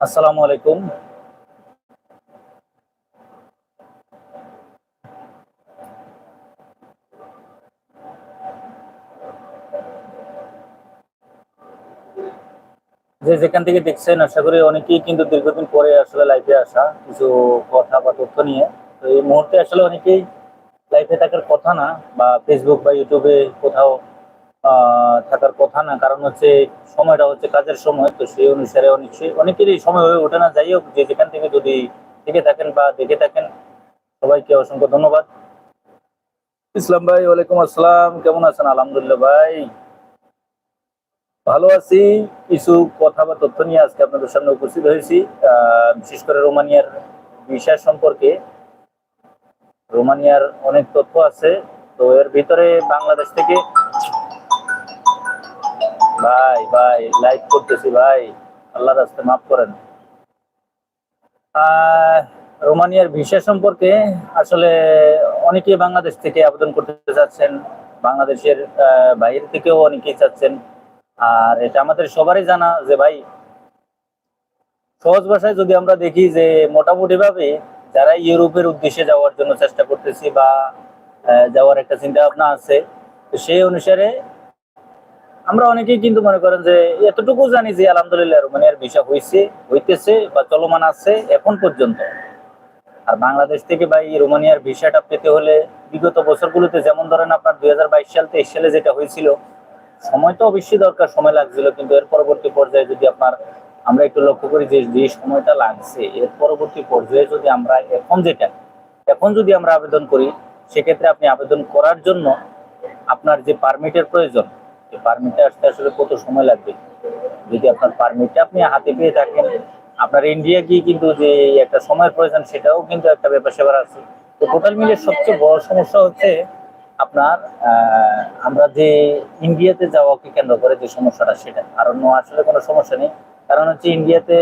আসসালামু আলাইকুম। যে যেখান থেকে দেখছেন, আশা করি অনেকেই কিন্তু দীর্ঘদিন পরে আসলে লাইভে আসা, কিছু কথা বা তথ্য নিয়ে। তো এই মুহূর্তে আসলে অনেকেই লাইফে থাকার কথা না, বা ফেসবুক বা ইউটিউবে কোথাও থাকার কথা না। কারণ হচ্ছে সময়টা হচ্ছে কাজের সময়, তো সেই অনুসারে অনেক অনেকেরই সময় হয়ে ওঠে না। যাই হোক, যে যেখান থেকে যদি থেকে থাকেন বা দেখে থাকেন, সবাইকে অসংখ্য ধন্যবাদ। ইসলাম ভাই, ওয়ালাইকুম আসসালাম। কেমন আছেন? আলহামদুলিল্লাহ ভাই। ভালো আছি। কিছু কথা বা তথ্য নিয়ে আজকে আপনাদের সামনে উপস্থিত হয়েছি। বিশেষ করে রোমানিয়ার বিষয় সম্পর্কে। রোমানিয়ার অনেক তথ্য আছে। তো এর ভিতরে বাংলাদেশ থেকে ভাই ভাই লাইভ করতেছি, ভাই। আল্লাহ রাস্তে মাফ করেন। রোমানিয়ার ভিসা সম্পর্কে আসলে অনেকেই বাংলাদেশ থেকে আবেদন করতে চাচ্ছেন। বাংলাদেশের বাইরে থেকেও অনেকেই চাচ্ছেন। আর এটা আমাদের সবারই জানা যে ভাই, সহজ ভাষায় যদি আমরা দেখি যে মোটামুটি ভাবে যারা ইউরোপের উদ্দেশ্যে যাওয়ার জন্য চেষ্টা করতেছি বা যাওয়ার একটা চিন্তা ভাবনা আছে, তো সেই অনুসারে আমরা অনেকেই কিন্তু মনে করেন যে এতটুকু জানি যে আলহামদুলিল্লাহ রোমানিয়ার ভিসা হয়েছে হইতেছে বা চলমান আছে এখন পর্যন্ত। আর বাংলাদেশ থেকে এই রোমানিয়ার ভিসাটা পেতে হলে বিগত বছরগুলোতে যেমন ধরেন আপনার দুই সাল, তেইশ সালে যেটা হয়েছিল সময় তো অবশ্যই দরকার, সময় লাগছিল, কিন্তু এর পরবর্তী পর্যায়ে যদি আপনার, আমরা একটু লক্ষ্য করি যে যে সময়টা লাগছে, এর পরবর্তী পর্যায়ে যদি আমরা এখন যেটা, এখন যদি আমরা আবেদন করি, সেক্ষেত্রে আপনি আবেদন করার জন্য আপনার যে পারমিটের প্রয়োজন এই পারমিটটা আসতে আসলে কত সময় লাগবে? যদি আপনার পারমিটটা আপনি হাতে পেয়ে থাকেন, আপনার ইন্ডিয়া গিয়ে কিন্তু যে একটা সময়ের প্রয়োজন, সেটাও কিন্তু একটা ব্যাপার সেবার আছে। তো টোটাল মিলে সবচেয়ে বড় সমস্যা হচ্ছে আপনার আমরা যে ইন্ডিয়াতে যাওয়াকে কেন্দ্র করে যে সমস্যাটা সেটা। আর অন্য আসলে কোনো সমস্যা নেই। কারণ হচ্ছে ইন্ডিয়াতে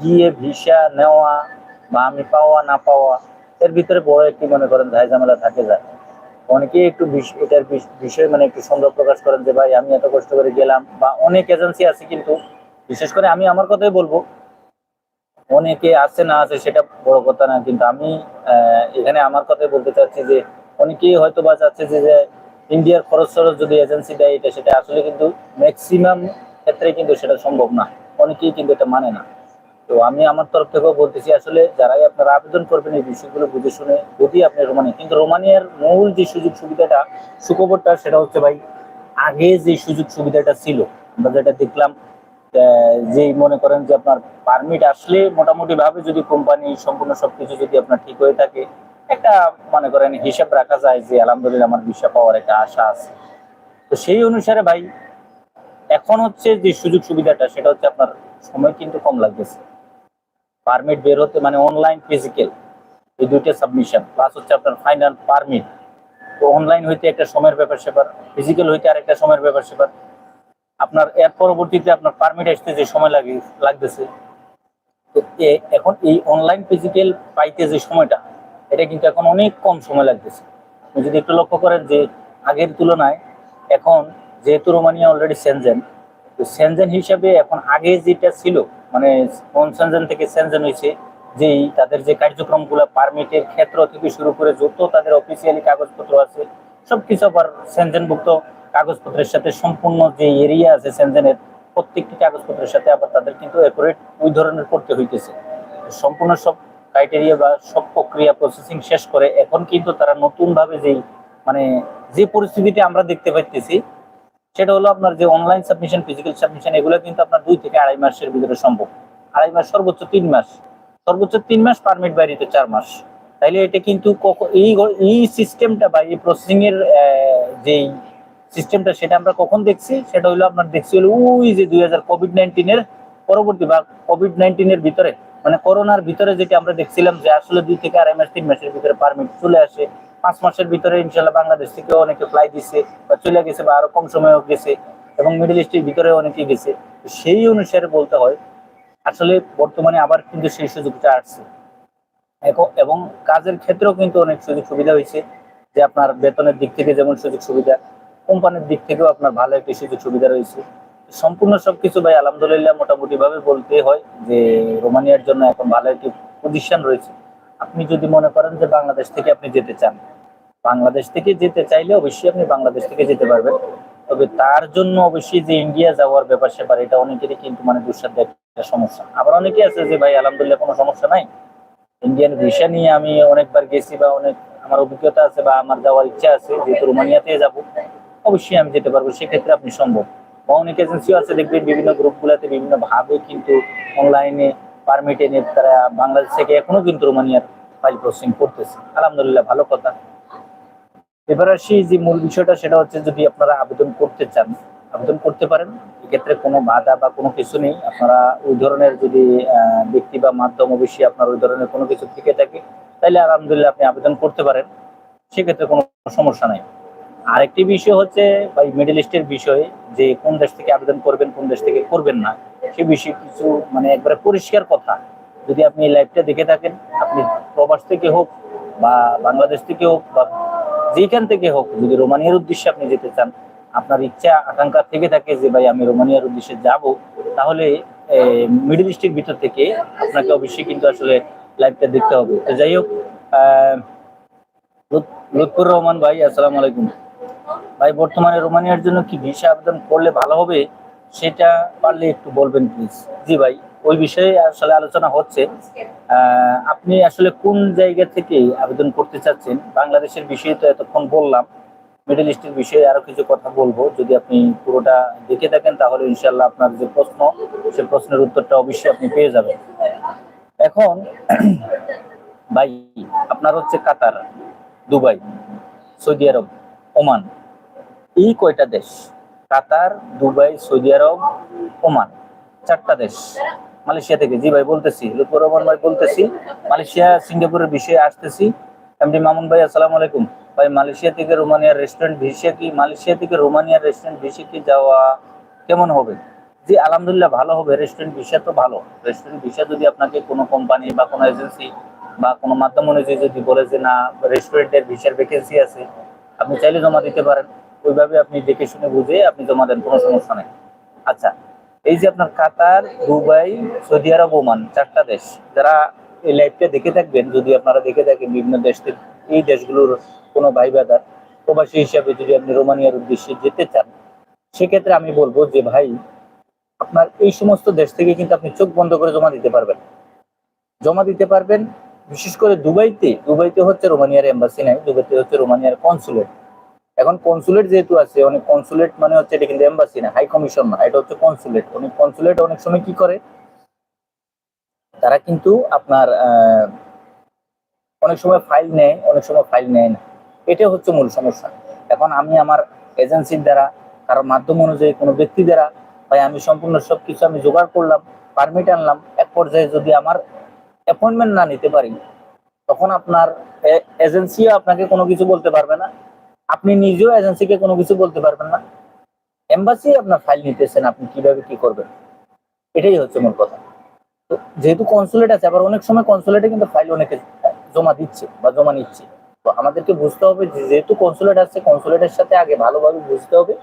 গিয়ে ভিসা নেওয়া বা আমি পাওয়া না পাওয়া, এর ভিতরে বড় একটি মনে করেন ঝাই ঝামেলা থাকে যায়। অনেকেই একটু এটার বিষয়ে মানে একটু সন্দেহ প্রকাশ করেন যে, ভাই, আমি এত কষ্ট করে গেলাম। বা অনেক এজেন্সি আছে কিন্তু, বিশেষ করে আমি আমার কথাই বলব, অনেকে আছে না আছে সেটা বড় কথা না। কিন্তু আমি এখানে আমার কথাই বলতে চাচ্ছি যে অনেকেই হয়তো বা চাচ্ছে যে যে ইন্ডিয়ার খরচ খরচ যদি এজেন্সি দেয় এটা, সেটা আসলে কিন্তু ম্যাক্সিমাম ক্ষেত্রে কিন্তু সেটা সম্ভব না। অনেকেই কিন্তু এটা মানে না। তো আমি আমার তরফ থেকেও বলতেছি, আসলে যারাই আপনারা আবেদন করবেন এই বিষয়গুলো বুঝে শুনে যদি আপনি রোমানিয়া, কিন্তু রোমানিয়ার মূল যে সুযোগ সুবিধাটা, সুখবরটা সেটা হচ্ছে ভাই, আগে যে সুযোগ সুবিধাটা ছিল, আমরা যেটা দেখলাম যেই মনে করেন যে আপনার পারমিট আসলে মোটামুটি ভাবে যদি কোম্পানি সম্পূর্ণ সবকিছু যদি আপনার ঠিক হয়ে থাকে একটা, মনে করেন, হিসাব রাখা যায় যে, আলহামদুলিল্লাহ আমার ভিসা পাওয়ার একটা আশা আছে। তো সেই অনুসারে ভাই, এখন হচ্ছে যে সুযোগ সুবিধাটা, সেটা হচ্ছে আপনার সময় কিন্তু কম লাগতেছে। পারমিট বের হতে মানে অনলাইন ফিজিক্যাল এই দুইটা সাবমিশন প্লাস হচ্ছে আপনার ফাইনাল পারমিট তো অনলাইন হইতে একটা সময়ের ব্যাপার সেপার ফিজিক্যাল হইতে আরেকটা সময়ের ব্যাপার সেপার। আপনার এর পরবর্তীতে আপনার পারমিট আসতে যে সময় লাগে, লাগতেছে, তো এখন এই অনলাইন ফিজিক্যাল পাইতে যে সময়টা এটা কিন্তু এখন অনেক কম সময় লাগতেছে। আপনি যদি একটু লক্ষ্য করেন যে আগের তুলনায় এখন যেহেতু রোমানিয়া অলরেডি সেনজেন তো সেনজেন হিসাবে এখন আগে যেটা ছিল মানে নন সেনজেন থেকে সেনজেন হয়েছে, যেই তাদের যে কার্যক্রমগুলো পারমিটের ক্ষেত্র থেকে শুরু করে যত তাদের অফিসিয়ালি কাগজপত্র আছে, সবকিছু আবার সেনজেনভুক্ত কাগজপত্রের সাথে সম্পূর্ণ যে এরিয়া আছে সেনজেনের প্রত্যেকটি কাগজপত্রের সাথে আবার তাদের কিন্তু অ্যাকুরেট ওই ধরনের করতে হইতেছে। সম্পূর্ণ সব ক্রাইটেরিয়া বা সব প্রক্রিয়া প্রসেসিং শেষ করে, এখন কিন্তু তারা নতুন ভাবে যেই মানে যে পরিস্থিতিটা আমরা দেখতে পাইতেছি, সেটা হলো আপনার যে অনলাইন সাবমিশন ফিজিক্যাল সাবমিশন এগুলো কিন্তু আপনার দুই থেকে আড়াই মাসের ভিতরে সম্ভব। আড়াই মাস, সর্বোচ্চ তিন মাস। সর্বোচ্চ তিন মাস পারমিট বাইরিতে চার মাস। তাইলে এটা কিন্তু এই এই সিস্টেমটা বা এই প্রসেসিং এর যেই সিস্টেমটা সেটা আমরা কখন দেখছি? সেটা হলো আপনার দেখছি হলো ওই যে দুই হাজার কোভিড নাইন্টিনের পরবর্তী বা কোভিড নাইন্টিনের ভিতরে। মানে করোনার ভিতরে যেটা আমরা দেখছিলাম যে আসলে দুই থেকে আড়াই মাস, তিন মাসের ভিতরে পারমিট চলে আসে। পাঁচ মাসের ভিতরে ইনশাল্লাহ বাংলাদেশ থেকে অনেকে ফ্লাই দিছে বা চলে গেছে বা আরও কম সময়ও গেছে এবং মিডল ইস্টের ভিতরে অনেকে গেছে। সেই অনুসারে বলতে হয়, আসলে বর্তমানে আবার কিন্তু সেই সুযোগটা আসছে। এবং কাজের ক্ষেত্রেও কিন্তু অনেক সুযোগ সুবিধা হয়েছে যে আপনার বেতনের দিক থেকে যেমন সুযোগ সুবিধা, কোম্পানির দিক থেকেও আপনার ভালো একটি সুযোগ সুবিধা রয়েছে। সম্পূর্ণ সবকিছু ভাই, আলহামদুলিল্লাহ মোটামুটি ভাবে বলতে হয় যে রোমানিয়ার জন্য এখন ভালো একটি পজিশন রয়েছে। আপনি যদি মনে করেন যে বাংলাদেশ থেকে আপনি যেতে চান, বাংলাদেশ থেকে যেতে চাইলে অবশ্যই আপনি বাংলাদেশ থেকে যেতে পারবেন। তবে তার জন্য অবশ্যই যে ইন্ডিয়া যাওয়ার ব্যাপার স্যাপার এটা অনেকেরই কিন্তু মানে দুঃসাধ্য একটা সমস্যা। আবার অনেকে আছে যে ভাই, আলহামদুলিল্লাহ কোনো সমস্যা নাই। ইন্ডিয়ান ভিসা নিয়ে আমি অনেকবার গেছি বা অনেক আমার অভিজ্ঞতা আছে বা আমার যাওয়ার ইচ্ছা আছে, যেহেতু রোমানিয়াতে যাব, অবশ্যই আমি যেতে পারব, সেক্ষেত্রে আপনি সম্ভব। এজেন্সিও আছে, দেখবেন বিভিন্ন গ্রুপগুলোতে বিভিন্ন ভাবে কিন্তু অনলাইনে পারমিট এনে তারা বাংলাদেশ থেকে এখনও কিন্তু রোমানিয়ার ফাইল প্রসেসিং করতেছে। আলহামদুলিল্লাহ, ভালো কথা। এবার আসি যে মূল বিষয়টা, সেটা হচ্ছে যদি আপনারা আবেদন করতে চান, আবেদন করতে পারেন, এক্ষেত্রে কোনো বাধা বা কোনো কিছু নেই। আপনারা ওই ধরনের যদি ব্যক্তি বা মাধ্যম অবশ্যই আপনার ওই ধরনের কোনো কিছু থেকে থাকে তাহলে আলহামদুলিল্লাহ আপনি আবেদন করতে পারেন। সেক্ষেত্রে কোনো সমস্যা নাই। আরেকটি বিষয় হচ্ছে বা মিডল ইস্টের বিষয়ে, যে কোন দেশ থেকে আবেদন করবেন, কোন দেশ থেকে করবেন না, সে বিষয়ে কিছু মানে একবারে পরিষ্কার কথা। যদি আপনি এই লাইভটা দেখে থাকেন, আপনি প্রবাস থেকে হোক বা বাংলাদেশ থেকে হোক বা যেখান থেকে হোক, যদি রোমানিয়ার উদ্দেশ্যে আপনি যেতে চান, আপনার ইচ্ছা, আকাঙ্ক্ষা থেকে থাকে যে, ভাই, আমি রোমানিয়ার উদ্দেশ্যে যাব, তাহলে মিডল ইস্টের ভিতর থেকে আপনাকে অবশ্যই কিন্তু আসলে লাইভটা দেখতে হবে। তো যাই হোক লুৎফুর রহমান ভাই, আসসালামু আলাইকুম। ভাই, বর্তমানে রোমানিয়ার জন্য কি ভিসা আবেদন করলে ভালো হবে সেটা পারলে একটু বলবেন প্লিজ জি ভাই, ওই বিষয়ে আসলে আলোচনা হচ্ছে। আপনি আসলে কোন জায়গা থেকে আবেদন করতে চাচ্ছেন? বাংলাদেশের বিষয়ে তো এতক্ষণ বললাম। মিডল ইস্টের বিষয়ে আরও কিছু কথা বলব। যদি আপনি পুরোটা দেখে থাকেন, তাহলে ইনশাল্লাহ আপনার যে প্রশ্ন, সে প্রশ্নের উত্তরটা অবশ্যই আপনি পেয়ে যাবেন। এখন, ভাই, আপনার হচ্ছে Qatar, Dubai, Saudi Arab, Oman. এই কয়টা দেশ? Qatar, Dubai, Saudi Arab, Oman. চারটা দেশ। মালয়েশিয়া থেকে। জি ভাই, বলতেছি। লুৎফর রহমান ভাই, বলতেছি। মালয়েশিয়া, সিঙ্গাপুরের বিষয়ে আসতেছি। এমডি মামুন ভাই, আসসালামু আলাইকুম। ভাই, মালয়েশিয়া থেকে রোমানিয়ার রেস্টুরেন্ট ভিসা কি মালয়েশিয়া থেকে রোমানিয়ার রেস্টুরেন্ট ভিসা কি যাওয়া কেমন হবে? জি, আলহামদুলিল্লাহ ভালো হবে। রেস্টুরেন্ট ভিসা তো ভালো। রেস্টুরেন্ট ভিসা যদি আপনাকে কোনো কোম্পানি বা কোনো এজেন্সি বা কোনো মাধ্যম অনুযায়ী যদি বলে যে, না রেস্টুরেন্টের ভিসার ভ্যাকেন্সি আছে, আপনি চাইলে জমা দিতে পারেন। ওইভাবে আপনি দেখে শুনে বুঝে আপনি জমা দেন, কোনো সমস্যা নেই। আচ্ছা এই যে আপনার Qatar, Dubai, Saudi Arab, Oman, চারটা দেশ, যারা এই লাইভটা দেখে থাকবেন, যদি আপনারা দেখে থাকেন বিভিন্ন দেশ এই দেশগুলোর কোনো ভাই বাদার প্রবাসী হিসাবে যদি আপনি রোমানিয়ার উদ্দেশ্যে যেতে চান, সেক্ষেত্রে আমি বলব যে ভাই, আপনার এই সমস্ত দেশ থেকে কিন্তু আপনি চোখ বন্ধ করে জমা দিতে পারবেন। জমা দিতে পারবেন, বিশেষ করে দুবাইতে। দুবাইতে হচ্ছে রোমানিয়ার এম্বাসি নাই, দুবাইতে হচ্ছে রোমানিয়ার কনসুলেট এখন কনসুলেট যেহেতু আছে অনেক কনসুলেট মানে হচ্ছে এটা কিন্তু এম্বাসি না হাই কমিশন না, এটা হচ্ছে কনসুলেট অনেক কনসুলেট অনেক সময় কি করে? তারা কিন্তু আপনার অনেক সময় ফাইল নেয়, অনেক সময় ফাইল নেয় না। এটা হচ্ছে মূল সমস্যা। এখন আমি আমার এজেন্সির দ্বারা কারোর মাধ্যম অনুযায়ী, কোনো ব্যক্তি দ্বারা, ভাই, আমি সম্পূর্ণ সবকিছু আমি জোগাড় করলাম পারমিট আনলাম, এক পর্যায়ে যদি আমার অ্যাপয়েন্টমেন্ট না নিতে পারি, তখন আপনার এজেন্সিও আপনাকে কোনো কিছু বলতে পারবে না। আপনি নিজেও এজেন্সিকে কোনো কিছু বলতে পারবেন না। এম্বাসি আপনার ফাইল নিতেছেন, আপনি কীভাবে কি করবেন? এটাই হচ্ছে মূল কথা। তো যেহেতু কনসুলেট আছে, আবার অনেক সময় কনসুলেটে কিন্তু ফাইল অনেকে জমা দিচ্ছে বা জমা নিচ্ছে। তো আমাদেরকে বুঝতে হবে যেহেতু কনসুলেট আছে কনসুলেটের সাথে আগে ভালোভাবে বুঝতে হবে।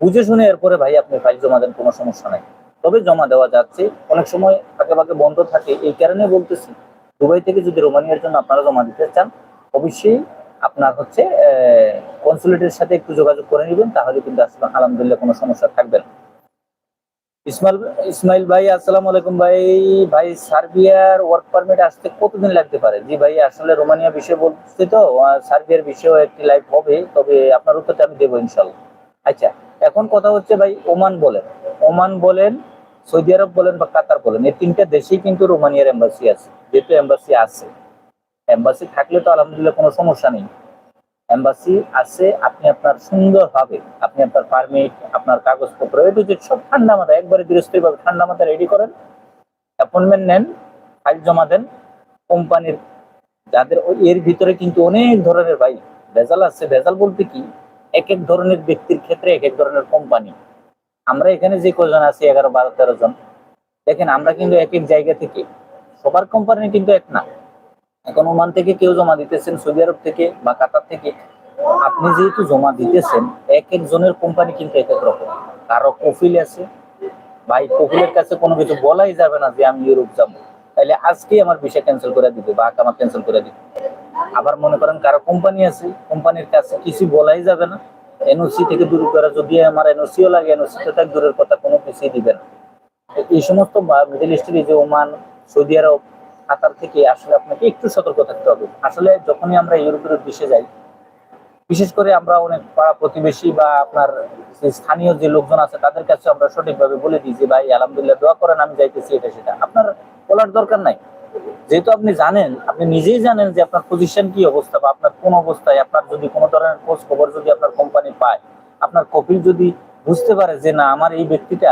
বুঝে শুনে এরপরে ভাই আপনি ফাইল জমা দেন, কোনো সমস্যা নাই। তবে জমা দেওয়া যাচ্ছে। অনেক সময় ফাঁকে ফাঁকে বন্ধ থাকে, এই কারণে বলতেছি, দুবাই থেকে যদি রোমানিয়ার জন্য আপনারা জমা দিতে চান, অবশ্যই আপনার হচ্ছে কনসুলেটের সাথে একটু যোগাযোগ করে নেবেন, তাহলে কিন্তু আসলে আলহামদুলিল্লাহ কোনো সমস্যা থাকবে না। ইসমাইল ইসমাইল ভাই, আসসালামু আলাইকুম ভাই। ভাই, সার্বিয়ার ওয়ার্ক পারমিট আসতে কতদিন লাগতে পারে? জি ভাই, আসলে রোমানিয়া বিষয়ে বলছি তো সার্বিয়ার বিষয়েও একটি লাইভ হবে, তবে আপনার উত্তরটা আমি দেবো ইনশাল্লাহ। আচ্ছা এখন কথা হচ্ছে ভাই, ওমান বলেন। ওমান বলেন, সৌদি আরব বলেন বা কাতার বলেন, এই তিনটা দেশেই কিন্তু রোমানিয়ার এম্বাসি আছে, যেহেতু এম্বাসি আছে। এম্বাসি থাকলে তো আলহামদুলিল্লাহ কোনো সমস্যা নেই। এম্বাসি আছে, আপনি আপনার সুন্দরভাবে, আপনি আপনার পারমিট আপনার কাগজপত্র এটু যে সব ঠান্ডা মাথায়, একবারে দৃঢ়স্থির ঠান্ডা মাথায় রেডি করেন অ্যাপয়েন্টমেন্ট নেন ফাইল জমা দেন, কোম্পানির যাদের এর ভিতরে কিন্তু অনেক ধরনের ভাই, ভেজাল আছে, ভেজাল বলতে কি? এক এক ধরনের ব্যক্তির ক্ষেত্রে এক এক ধরনের কোম্পানি। আমরা এখানে যে কজন আছি, এগারো, বারো, তেরো জন, দেখেন আমরা কিন্তু এক এক জায়গা থেকে, সবার কোম্পানি কিন্তু এক না। এখন ওমান থেকে কেউ জমা দিতেছেন, সৌদি আরব থেকে বা কাতার থেকে। আপনি যেহেতু জমা দিতেছেন, এক একজনের কোম্পানি কিন্তু এক এক রকম। কারও কফিল আছে, ভাই, কফিলের কাছে কোনো কিছু বলাই যাবে না যে আমি ইউরোপ যাব। তাহলে আজকেই আমার ভিসা ক্যান্সেল করে দিবে বা আমার ক্যান্সেল করে দিবে। আবার মনে করেন কারও কোম্পানি আছে, কোম্পানির কাছে কিছু বলাই যাবে না। এনওসি থেকে দূর করে যদি আমার এনওসিও লাগে এনওসি তো তার দূরের কথা কোনো কিছুই দিবে না। এই সমস্ত মিডল ইস্টের যে ওমান, সৌদি আরব কাতার থেকে আসলে আপনাকে একটু সতর্ক থাকতে হবে। আসলে যখনই আমরা ইউরোপের দেশে যাই, বিশেষ করে আমরা অনেক পাড়া প্রতিবেশী বা আপনার স্থানীয় যে লোকজন আছে, তাদের কাছে আমরা সঠিকভাবে বলে দিই যে, ভাই, আলহামদুলিল্লাহ, দোয়া করেন, আমি যাইতেছি এটা সেটা। আপনার বলার দরকার নাই। যেহেতু আপনি জানেন, আপনি নিজেই জানেন যে আপনার পজিশন কি অবস্থা বা আপনার কোন অবস্থায়, আপনার যদি কোনো ধরনের খোঁজ খবর যদি আপনার কোম্পানি পায়, আপনার কপিল যদি বুঝতে পারে যে, না, আমার এই ব্যক্তিটা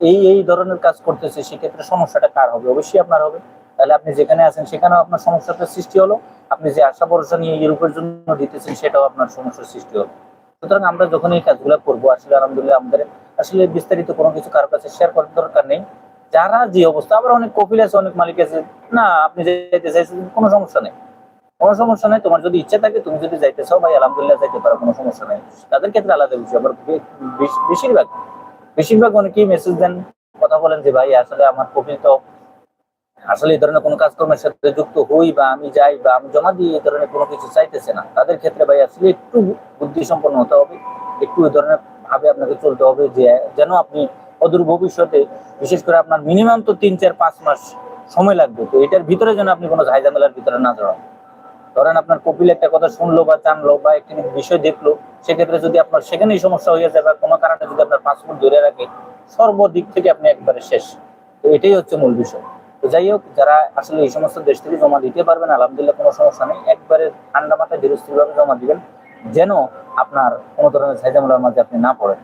এই এই ধরনের কাজ করতেছে, সেক্ষেত্রে সমস্যাটা কার হবে? অবশ্যই আপনার হবে। তাহলে আপনি যেখানে আছেন, সেখানেও আপনার সমস্যাটা সৃষ্টি হলো। আপনি যে আশা ভরসা নিয়ে ইউরোপের জন্য দিতেছেন, সেটাও আপনার সমস্যার সৃষ্টি হলো। সুতরাং আমরা যখন এই কাজগুলো করব, আসলে আলহামদুলিল্লাহ আমাদের আসলে বিস্তারিত কোনো কিছু কারোর কাছে শেয়ার করার দরকার নেই। যারা যে অবস্থা, আবার অনেক কপিল আছে, অনেক মালিক আছে, না, আপনি যাইতে চাইছেন, কোনো সমস্যা নেই। কোনো সমস্যা নেই, তোমার যদি ইচ্ছা থাকে, তুমি যদি যাইতে চাও, ভাই, আলহামদুলিল্লাহ যাইতে পারো, কোনো সমস্যা নেই। তাদের ক্ষেত্রে আলাদা বিষয়, আবার বেশিরভাগ বেশিরভাগ অনেকেই মেসেজ দেন, কথা বলেন যে, ভাই, আসলে আমার কপিল তো, আসলে এই ধরনের কোনো কাজকর্মের সাথে যুক্ত হই বা আমি যাই বা আমি জমা দিই এই ধরনের কোনো কিছু চাইতেছে না। তাদের ক্ষেত্রে ভাই, আসলে একটু বুদ্ধি সম্পন্ন হতে হবে, একটু এই ধরনের ভাবে আপনাকে চলতে হবে যে, যেন আপনি অদূর ভবিষ্যতে, বিশেষ করে আপনার মিনিমাম তো তিন, চার, পাঁচ মাস সময় লাগবে। তো এটার ভিতরে যেন আপনি কোনো ঝাইঝামেলার ভিতরে না জড়ান ধরেন আপনার কপিল একটা কথা শুনলো বা জানলো বা একটি বিষয় দেখল, সেক্ষেত্রে যদি আপনার সেখানেই সমস্যা হয়ে যায় বা কোনো কারণে যদি আপনার পাসপোর্ট ধরে রাখে, সর্বদিক থেকে আপনি একবারে শেষ। তো এটাই হচ্ছে মূল বিষয়। তো যাই হোক, যারা আসলে এই সমস্ত দেশ থেকে জমা দিতে পারবেন, আলহামদুলিল্লাহ কোনো সমস্যা নেই। একবারে ঠান্ডা মাথায় ধীরস্থিরভাবে জমা দিবেন, যেন আপনার কোনো ধরনের ঝাইঝামেলার মাঝে আপনি না পড়েন।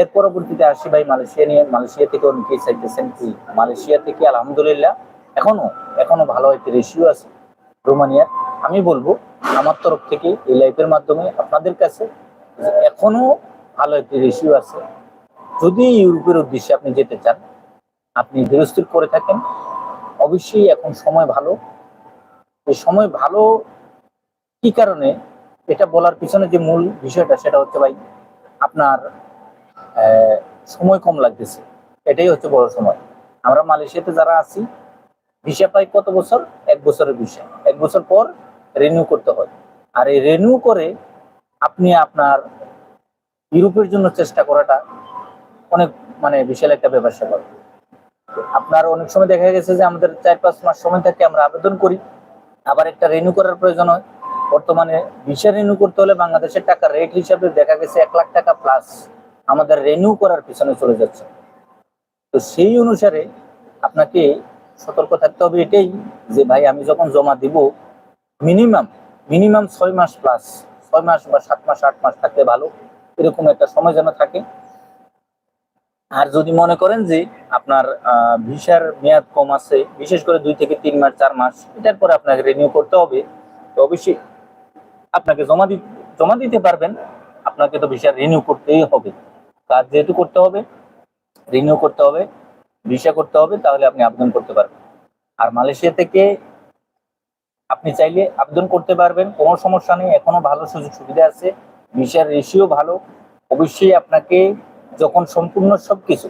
এর পরবর্তীতে আসি ভাই মালয়েশিয়া নিয়ে। মালয়েশিয়া থেকে অনেকেই চাইতেছেন কি, মালয়েশিয়া থেকে আলহামদুলিল্লাহ এখনও এখনও ভালো একটি রেশিও আছে। রোমানিয়ার আমি বলব, আমার তরফ থেকে এই লাইফের মাধ্যমে আপনাদের কাছে এখনও ভালো একটি রেশিও আছে। যদি ইউরোপের উদ্দেশ্যে আপনি যেতে চান, আপনি ধীরস্থির করে থাকেন। অবশ্যই এখন সময় ভালো। এই সময় ভালো কি কারণে? এটা বলার পিছনে যে মূল বিষয়টা, সেটা হচ্ছে ভাই, আপনার সময় কম লাগতেছে। এটাই হচ্ছে বড় সময়। আমরা মালয়েশিয়াতে যারা আছি, ভিসা পাই কত বছর? এক বছরের এক বছর পর রিনিউ করতে হয়। আর এই রিনিউ করে আপনি আপনার ইউরোপের জন্য চেষ্টা করাটা অনেক মানে বিশাল একটা ব্যাপার স্যাপার। আপনার অনেক সময় দেখা গেছে যে আমাদের চার পাঁচ মাস সময় থাকে, আমরা আবেদন করি, আবার একটা রিনিউ করার প্রয়োজন হয়। বর্তমানে ভিসা রিনিউ করতে হলে বাংলাদেশের টাকা রেট হিসাবে দেখা গেছে এক লাখ টাকা প্লাস আমাদের রিনিউ করার পিছনে চলে যাচ্ছে। তো সেই অনুসারে আপনাকে সতর্ক থাকতে হবে এটাই যে ভাই, আমি যখন জমা দিব মিনিমাম মিনিমাম ছয় মাস প্লাস ছয় মাস বা সাত মাস, আট মাস থাকতে ভালো। এরকম একটা সময় যেন থাকে। আর যদি মনে করেন যে আপনার ভিসার মেয়াদ কম আছে, বিশেষ করে দুই থেকে তিন মাস, চার মাস, এটার পরে আপনাকে রিনিউ করতে হবে। তো অবশ্যই আপনাকে জমা দিতে জমা দিতে পারবেন। আপনাকে তো ভিসা রিনিউ করতেই হবে। কাজ যেহেতু করতে হবে রিনিউ করতে হবে। ভিসা করতে হবে, তাহলে আপনি আবেদন করতে পারবেন। আর মালয়েশিয়া থেকে আপনি চাইলে আবেদন করতে পারবেন, কোনো সমস্যা নেই, এখনও ভালো সুযোগ সুবিধা আছে, ভিসার রেশিও ভালো। অবশ্যই আপনাকে যখন সম্পূর্ণ সবকিছু,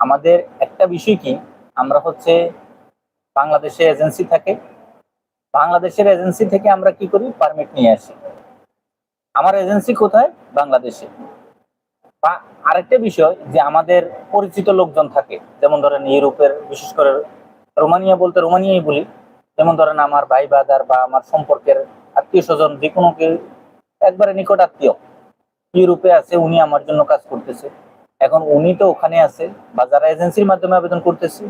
আমাদের একটা বিষয় কি, আমরা হচ্ছে বাংলাদেশে এজেন্সি থাকে। বাংলাদেশের এজেন্সি থেকে আমরা কি করি? পারমিট নিয়ে আসি। আমার এজেন্সি কোথায়? বাংলাদেশে। বা আরেকটা বিষয় যে আমাদের পরিচিত লোকজন থাকে, যেমন ধরেন ইউরোপের, বিশেষ করে রোমানিয়া বলতে রোমানিয়াই বলি, যেমন ধরেন আমার ভাই বাদার বা আমার সম্পর্কের আত্মীয় স্বজন, যে কোনো একবারে নিকট আত্মীয়, ইউরোপে আছে, উনি আমার জন্য কাজ করতেছে। এখন উনি তো ওখানে আছে বা যারা এজেন্সির মাধ্যমে আবেদন করতেছে,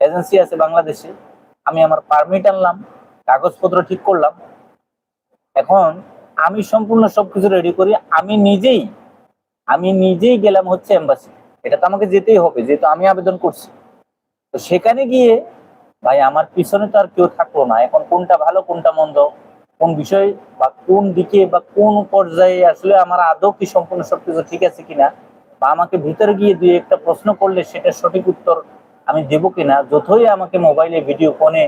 এজেন্সি আছে বাংলাদেশে, আমি আমার পারমিট আনলাম, কাগজপত্র ঠিক করলাম। এখন আমি সম্পূর্ণ সবকিছু রেডি করি আমি নিজেই আমি নিজেই গেলাম হচ্ছে এম্বাসি এটা তো আমাকে যেতেই হবে, যেহেতু আমি আবেদন করছি। তো সেখানে গিয়ে, ভাই, আমার পিছনে তো আর কেউ থাকল না। এখন কোনটা ভালো, কোনটা মন্দ? কোন বিষয় বা কোন দিকে বা কোন পর্যায়ে আসলে আমার আদৌ কি সম্পূর্ণ সবকিছু ঠিক আছে কিনা? বা আমাকে ভিতরে গিয়ে দুই একটা প্রশ্ন করলে সেটা সঠিক উত্তর আমি দেবো কিনা? যতই আমাকে মোবাইলে ভিডিও ফোনে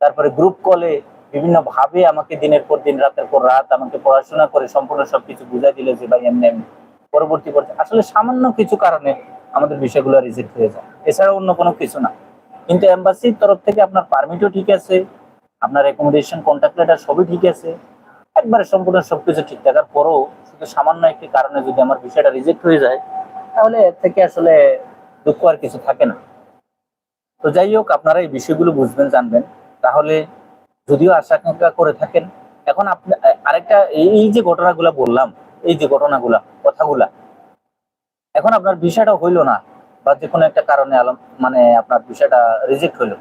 তারপরে গ্রুপ কলে বিভিন্ন ভাবে আমাকে দিনের পর দিন, রাতের পর রাত আমাকে পড়াশোনা করে সম্পূর্ণ সবকিছু বুঝাই দিলে যে, ভাই, এমনি এমনি। পরবর্তী পর্যায়ে। আসলে সামান্য কিছু কারণে আমাদের বিষয়গুলো রিজেক্ট হয়ে যায়। এছাড়া অন্য কোনো কিছু না। কিন্তু এম্বাসির তরফ থেকে আপনার পারমিটও ঠিক আছে, আপনার রেকমেন্ডেশন কন্ট্যাক্ট লেটার সবই ঠিক আছে। একবারে সম্পূর্ণ সবকিছু ঠিক থাকার পরও শুধু সামান্য একটি কারণে যদি আমার বিষয়টা রিজেক্ট হয়ে যায়, তাহলে এর থেকে আসলে দুঃখ আর কিছু থাকে না। তো যাই হোক, আপনারা এই বিষয়গুলো বুঝবেন, জানবেন। তাহলে যদিও আশা আকাঙ্ক্ষা করে থাকেন, এখন আপনি আরেকটা এই যে ঘটনাগুলা বললাম এই যে ঘটনাগুলা, কথাগুলা। এখন আপনার বিষয়টা হইল না, বা যে কোনো একটা কারণে আলম মানে আপনার বিষয়টা রিজেক্ট হইল।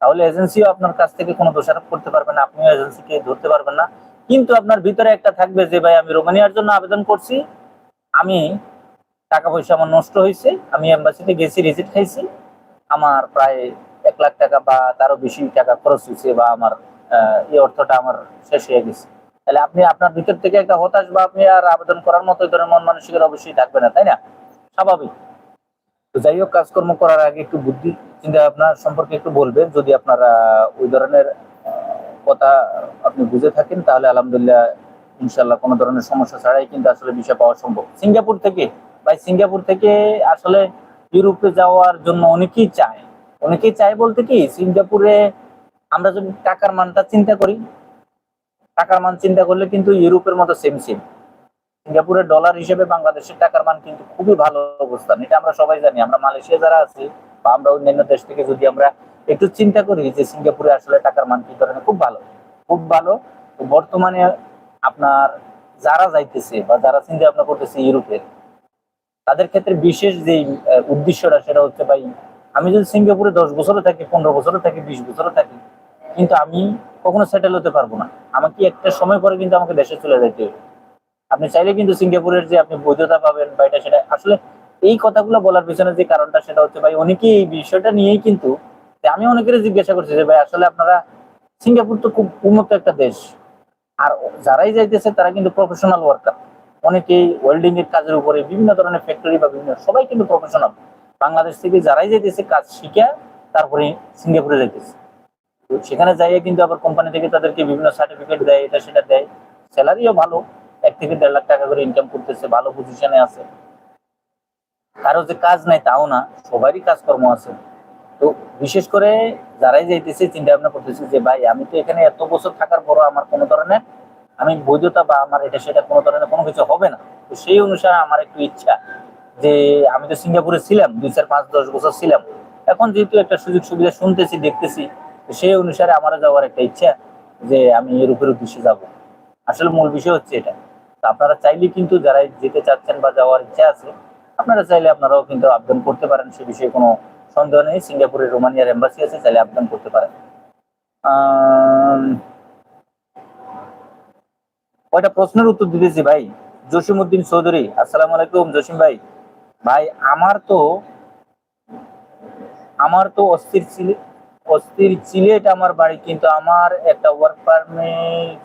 তাহলে এজেন্সিও আপনার কাছ থেকে কোনো দোষারোপ করতে পারবে না, আপনিও এজেন্সিকে ধরতে পারবেন না। কিন্তু আপনার ভিতরে একটা থাকবে যে, ভাই, আমি রোমানিয়ার জন্য আবেদন করছি, আমি টাকা পয়সা আমার নষ্ট হয়েছে, আমি এম্বাসিতে গেছি রিসিট খাইছি আমার প্রায় এক লাখ টাকা বা তারও বেশি টাকা খরচ হয়েছে বা আমার এই অর্থটা আমার শেষ হয়ে গেছে। তাহলে আপনি আপনার ভিতর থেকে একটা হতাশ বা আপনি আর আবেদন করার মতো ধরনের মন মানসিকের অবশ্যই থাকবে না, তাই না? স্বাভাবিক। তো যাই হোক, কাজকর্ম করার আগে একটু বুদ্ধি, চিন্তা আপনার সম্পর্কে একটু বলবেন। যদি আপনারা ওই ধরনের কথা আপনি বুঝে থাকেন, তাহলে আলহামদুলিল্লাহ ইনশাল্লাহ কোনো ধরনের সমস্যা ছাড়াই কিন্তু আসলে বিষয় পাওয়া সম্ভব। সিঙ্গাপুর থেকে, ভাই, সিঙ্গাপুর থেকে আসলে ইউরোপে যাওয়ার জন্য অনেকেই চায়। অনেকেই চায় বলতে কি, সিঙ্গাপুরে আমরা যদি টাকার মানটা চিন্তা করি টাকার মান চিন্তা করলে কিন্তু ইউরোপের মতো সেম সেম সিঙ্গাপুরের ডলার হিসেবে বাংলাদেশের টাকার মান কিন্তু খুবই ভালো অবস্থান। এটা আমরা সবাই জানি। আমরা মালয়েশিয়া যারা আছি বা আমরা অন্যান্য দেশ থেকে যদি আমরা একটু চিন্তা করি যে সিঙ্গাপুরে আসলে টাকার মান কি ধরনের, খুব ভালো। খুব ভালো। বর্তমানে আপনার যারা যাইতেছে বা যারা চিন্তা ভাবনা করতেছে ইউরোপের তাদের ক্ষেত্রে বিশেষ যে উদ্দেশ্যটা সেটা হচ্ছে ভাই, আমি যদি সিঙ্গাপুরে দশ বছরে থাকি, পনেরো বছরে থাকি, বিশ বছরে থাকি কিন্তু আমি কখনো সেটেল হতে পারব না। আমাকে একটা সময় পরে কিন্তু আমাকে দেশে চলে যেতে হবে। আপনি চাইলে কিন্তু সিঙ্গাপুরের যে আপনি বৈধতা পাবেন বা এটা সেটা, আসলে এই কথাগুলো বলার পিছনে যে কারণটা সেটা হচ্ছে ভাই, অনেকেই এই বিষয়টা নিয়েই কিন্তু আমি অনেকের জিজ্ঞাসা করছি যে ভাই, আসলে আপনারা সিঙ্গাপুর তো খুব উন্নত একটা দেশ। আর যারাই যাইতেছে তারা কিন্তু প্রফেশনাল ওয়ার্কার অনেকেই ওয়েল্ডিং এর কাজের উপরে বিভিন্ন ধরনের ফ্যাক্টরি বা বিভিন্ন, সবাই কিন্তু প্রফেশনাল বাংলাদেশ থেকে যারাই যাইতেছে কাজ শিখে তারপরে সিঙ্গাপুরে যাইতেছে। সেখানে যাইয়ে কিন্তু আবার কোম্পানি থেকে তাদেরকে বিভিন্ন সার্টিফিকেট দেয়, এটা সেটা দেয়। স্যালারিও ভালো, এক থেকে দেড় লাখ টাকা করে ইনকাম করতেছে, ভালো পজিশনে আছে। কারও যে কাজ নাই তাও না, সবারই কাজকর্ম আছে। তো বিশেষ করে যারাই যাইতেছে, চিন্তা ভাবনা করতেছে যে, ভাই, আমি তো এখানে এত বছর থাকার পরও আমার কোনো ধরনের, আমি বৈধতা বা আমার এটা সেটা কোনো ধরনের কোনো কিছু হবে না। তো সেই অনুসারে আমার একটু ইচ্ছা যে, আমি তো সিঙ্গাপুরে ছিলাম, দুই চার পাঁচ দশ বছর ছিলাম। এখন যেহেতু একটা সুযোগ সুবিধা শুনতেছি, দেখতেছি সেই অনুসারে আমারও যাওয়ার একটা ইচ্ছা যে আমি এর ইউরোপের উদ্দেশ্যে যাব। আসলে মূল বিষয় হচ্ছে এটা। আপনারা চাইলে কিন্তু যারা যেতে চাচ্ছেন বা যাওয়ার ইচ্ছা আছে, আপনারা চাইলে আপনারাও কিন্তু আবেদন করতে পারেন, সে বিষয়ে কোনো সন্দেহ নেই। সিঙ্গাপুরের রোমানিয়ার এম্বাসি আছে, চাইলে আবেদন করতে পারেন। কয়টা প্রশ্নের উত্তর দিতেছি ভাই? জসিম উদ্দিন চৌধুরী, আসসালামু আলাইকুম জসিম ভাই। ভাই, আমার তো আমার তো অস্থির অস্থির সিলেট আমার বাড়ি, কিন্তু আমার একটা ওয়ার্ক পারমিট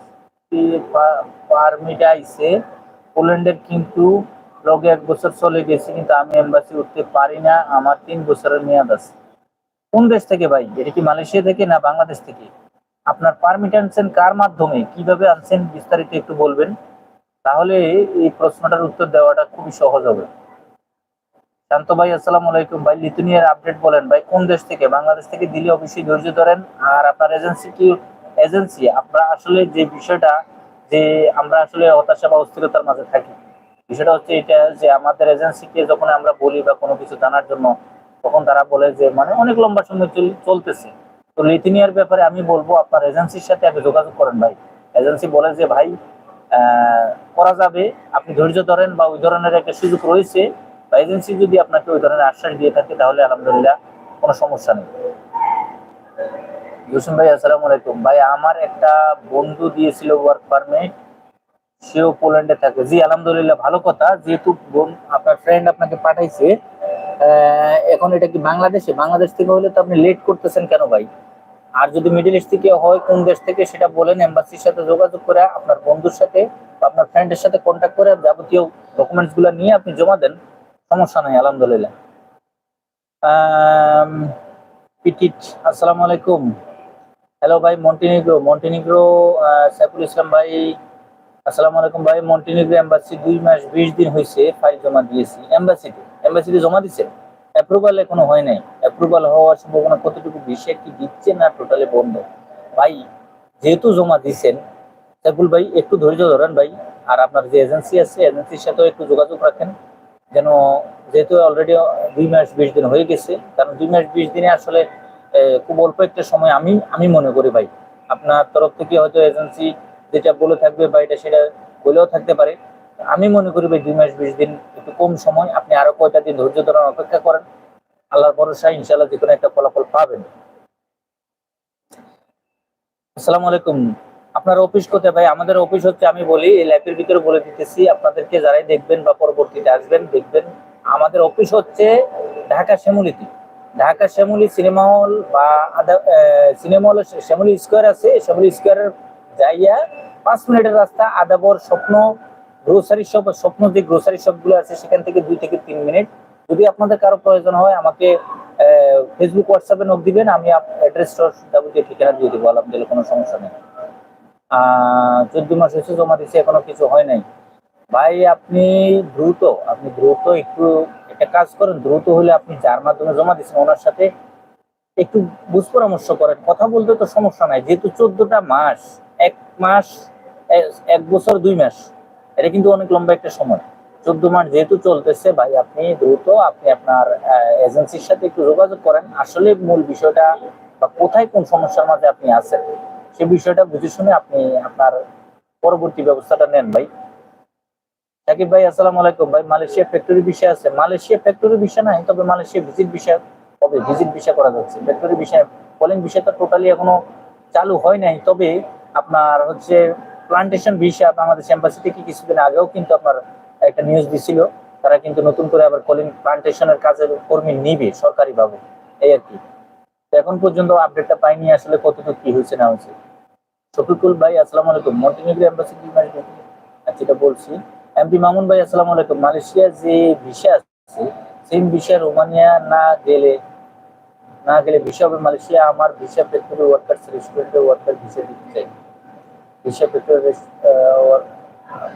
পারমিট আইছে। পোল্যান্ডের কিন্তু লগে এক বছর চলে গেছে, কিন্তু আমি এম্বাসি উঠতে পারি না। আমার তিন বছরের মেয়াদ আছে। কোন দেশ থেকে ভাই? এটা কি মালয়েশিয়া থেকে না বাংলাদেশ থেকে? আপনার পারমিট আনছেন কার মাধ্যমে? কীভাবে আনছেন বিস্তারিত একটু বলবেন? তাহলে এই প্রশ্নটার উত্তর দেওয়াটা খুবই সহজ হবে। শান্ত ভাই, আসসালামু আলাইকুম। ভাই, লিথুনিয়ার আপডেট বলেন, ভাই, কোন দেশ থেকে? বাংলাদেশ থেকে দিলে অবশ্যই ধৈর্য ধরেন। আর আপনার এজেন্সি কি? এজেন্সি আপনারা আসলে যে বিষয়টা, যে আমরা আসলে হতাশা বা অস্থিরতার মাঝে থাকি, বিষয়টা হচ্ছে এটা যে আমাদের এজেন্সিকে যখন আমরা বলি বা কোনো কিছু জানার জন্য, তখন তারা বলে যে মানে অনেক লম্বা সময় চল- চলতেছে। তো লিথুনিয়ার ব্যাপারে আমি বলব, আপনার এজেন্সির সাথে আগে যোগাযোগ করেন ভাই। এজেন্সি বলে যে, ভাই করা যাবে, আপনি ধৈর্য ধরেন বা ওই ধরনের একটা সুযোগ রয়েছে বা এজেন্সি যদি আপনাকে ওই ধরনের আশ্বাস দিয়ে থাকে, তাহলে আলহামদুলিল্লাহ কোনো সমস্যা নেই। জসিম ভাই, আসসালামু আলাইকুম। ভাই, আমার একটা বন্ধু দিয়েছিল ওয়ার্ক পারমিট সেও পোল্যান্ডে থাকে। জি, আলহামদুলিল্লাহ, ভালো কথা। যেহেতু আপনার ফ্রেন্ড আপনাকে পাঠাইছে এখন এটা কি বাংলাদেশে? বাংলাদেশ থেকে হলে তো আপনি লেট করতেছেন কেন ভাই? আর যদি মিডিল ইস্ট থেকে হয়, কোন দেশ থেকে, সেটা বলেন এম্বাসির সাথে যোগাযোগ করে, আপনার বন্ধুর সাথে আপনার ফ্রেন্ডের সাথে কন্ট্যাক্ট করে, যাবতীয় ডকুমেন্টসগুলো নিয়ে আপনি জমা দেন। সমস্যা নাই, আলহামদুলিল্লাহ। পিটিট, আসসালামু আলাইকুম। হ্যালো ভাই, মন্টিনিগ্রো মন্টিনিগ্রো সাইফুল ইসলাম ভাই। আসসালামু আলাইকুম ভাই, মন্টিনিগ্রো এম্বাসি দুই মাস বিশ দিন হয়েছে ফাইল জমা দিয়েছি। এম্বাসিতে এম্বাসিতে জমা দিচ্ছেন অ্যাপ্রুভাল এখনও হয় নাই। অ্যাপ্রুভাল হওয়ার সম্ভাবনা কতটুকু বেশি কি দিচ্ছে না টোটালি বন্ধ? ভাই, যেহেতু জমা দিচ্ছেন সাইফুল ভাই, একটু ধৈর্য ধরেন ভাই। আর আপনার যে এজেন্সি আছে এজেন্সির সাথেও একটু যোগাযোগ রাখেন। যেন যেহেতু অলরেডি দুই মাস বিশ দিন হয়ে গেছে, কারণ দুই মাস বিশ দিনে আসলে খুব অল্প একটা সময় আমি আমি মনে করি ভাই। আপনার তরফ থেকে হয়তো এজেন্সি যেটা বলে থাকবে বা এটা সেটা বলেও থাকতে পারে। আমি মনে করি ভাই দুই মাস বিশ দিন একটু কম সময়, আপনি আরও কয়টা দিন ধৈর্য ধরার অপেক্ষা করেন। আল্লাহর ভরসায় ইনশাল্লাহ যে কোনো একটা ফলাফল পাবেন। আসসালামু আলাইকুম। আপনার অফিস কোথায়? ভাই, আমাদের অফিস হচ্ছে, আমি বলি, এই ল্যাবের ভিতরে বলে দিতেছি, আপনাদেরকে যারাই দেখবেন বা পরবর্তীতে আসবেন, দেখবেন আমাদের অফিস হচ্ছে ঢাকা শ্যামলিতে ঢাকা শ্যামলি সিনেমা হল বা সিনেমা হল শ্যামলি স্কোয়ার আছে, শ্যামলি স্কোয়ারের যাইয়া পাঁচ মিনিটের রাস্তা, আদাবর স্বপ্ন গ্রোসারি শপ স্বপ্ন যে গ্রোসারি শপগুলো আছে, সেখান থেকে দুই থেকে তিন মিনিট। যদি আপনাদের কারও প্রয়োজন হয়, আমাকে ফেসবুক হোয়াটসঅ্যাপে নোট দিবেন, আমি অ্যাড্রেস যাবতীয় ঠিকানা দিয়ে দেবো, আলহামদুলিল্লাহ, কোনো সমস্যা নেই। চোদ্দ মাস হয়েছে জমা দিচ্ছে এখনও কিছু হয় নাই। ভাই, আপনি দ্রুত আপনি দ্রুত একটু একটা কাজ করেন। দ্রুত হলে আপনি যার মাধ্যমে জমা দিচ্ছেন ওনার সাথে একটু বুঝ পরামর্শ করেন। কথা বলতে তো সমস্যা নাই, যেহেতু চোদ্দটা মাস, এক মাস, এক বছর, দুই মাস, এটা কিন্তু অনেক লম্বা একটা সময়। চোদ্দ মাস যেহেতু চলতেছে, ভাই, আপনি দ্রুত আপনি আপনার এজেন্সির সাথে একটু যোগাযোগ করেন। আসলে মূল বিষয়টা বা কোথায় কোন সমস্যার মাঝে আপনি আছেন? সে বিষয়টা বুঝে শুনে আপনি আপনার পরবর্তী ব্যবস্থাটা নেন ভাই। সাকিব ভাই, আসসালামু আলাইকুম ভাই। মালয়েশিয়া ফ্যাক্টরি বিষয় আছে। মালয়েশিয়া ফ্যাক্টরি বিষয় নাই, তবে মালয়েশিয়া ভিজিট বিষয় হবে ভিজিট বিষয় করা যাচ্ছে। ফ্যাক্টরি বিষয় কলিং বিষয়টা টোটালি এখনও চালু হয় নাই। তবে আপনার হচ্ছে প্লান্টেশন বিষয় আমাদের এম্বাসি থেকে কিছুদিন আগেও কিন্তু আপনার একটা নিউজ দিছিল। তারা কিন্তু নতুন করে আবার কলিং প্লান্টেশনের কাজের কর্মী নিবে সরকারি ভাবে এই আর কি। এখন পর্যন্ত আপডেটটা পাইনি, আসলে কতটুকু কি হয়েছে না হয়েছে। শফিকুল ভাই, আসসালামু আলাইকুম। মন্টিনিগ্রো এম্বাসি কি মানে আচ্ছা এটা বলছি এমপি মামুন ভাই, আসসালামু আলাইকুম। মালয়েশিয়া যে ভিসা আছে সেম ভিসা রোমানিয়া না গেলে না গেলে ভিসা হবে মালয়েশিয়া। আমার ভিসা ফ্যাক্টরি ওয়ার্কার রেস্টুরেন্টের ওয়ার্কার ভিসা দিতে চাই। ভিসা ফ্যাক্টরি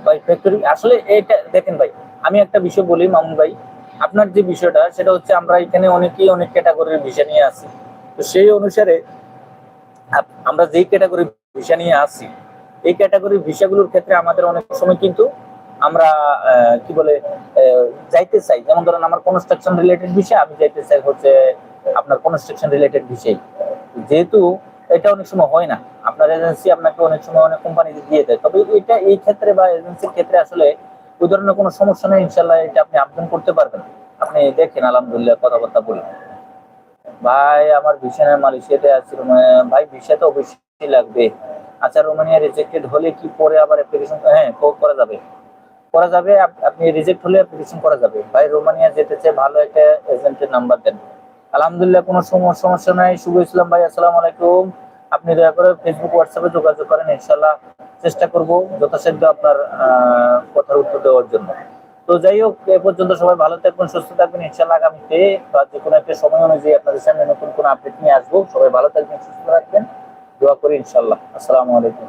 ভাই ফ্যাক্টরি আসলে এটা, দেখেন ভাই, আমি একটা বিষয় বলি মামুন ভাই। আপনার যে বিষয়টা, সেটা হচ্ছে আমরা এখানে অনেকেই অনেক ক্যাটাগরির ভিসা নিয়ে আসি তো সেই অনুসারে আমরা যেই ক্যাটাগরি ভিসা নিয়ে আসি এই ক্যাটাগরির ভিসাগুলোর ক্ষেত্রে আমাদের অনেক সময় কিন্তু আমরা কি বলে যাইতে চাই। যেমন ধরেন আমার কনস্ট্রাকশন রিলেটেড বিষয় আমি যাইতে চাই হচ্ছে আপনার কনস্ট্রাকশন রিলেটেড বিষয় যেহেতু এটা অনেক সময় হয় না, আপনার এজেন্সি আপনাকে অনেক সময় অনেক কোম্পানি দিয়ে দেয়। তবে এটা এই ক্ষেত্রে বা এজেন্সির ক্ষেত্রে আসলে ওই ধরনের কোনো সমস্যা নেই ইনশাল্লাহ এটা আপনি আবেদন করতে পারবেন। আপনি দেখেন, আলহামদুলিল্লাহ, কথাবার্তা বলি ভাই, আমার ভিসা মালয়েশিয়াতে আছে ভাই ভিসা তো অবশ্যই লাগবে। আচ্ছা রোমানিয়া রিজেক্টেড হলে কি পরে আবার অ্যাপ্লিকেশন হ্যাঁ করা যাবে? করা যাবে আপনি রিজেক্ট হলে অ্যাপ্লিকেশন করা যাবে। ভাই, রোমানিয়া যেতে চাই, ভালো একটা এজেন্টের নাম্বার দেন। আলহামদুলিল্লাহ, কোনো সম- সমস্যা নাই। শুভ ইসলাম ভাই, আসসালামু আলাইকুম। আপনি দয়া করে ফেসবুক হোয়াটসঅ্যাপে যোগাযোগ করেন ইনশাল্লাহ চেষ্টা করব যথাসাধ্য আপনার কথার উত্তর দেওয়ার জন্য। তো যাই হোক, এ পর্যন্ত সবাই ভালো থাকবেন, সুস্থ থাকবেন। ইনশাল্লাহ আগামীতে বা যে কোনো একটা সময় অনুযায়ী আপনাদের সামনে নতুন কোনো আপডেট নিয়ে আসব। সবাই ভালো থাকবেন, সুস্থ থাকবেন। দোয়া করি ইনশাল্লাহ আসসালামু আলাইকুম।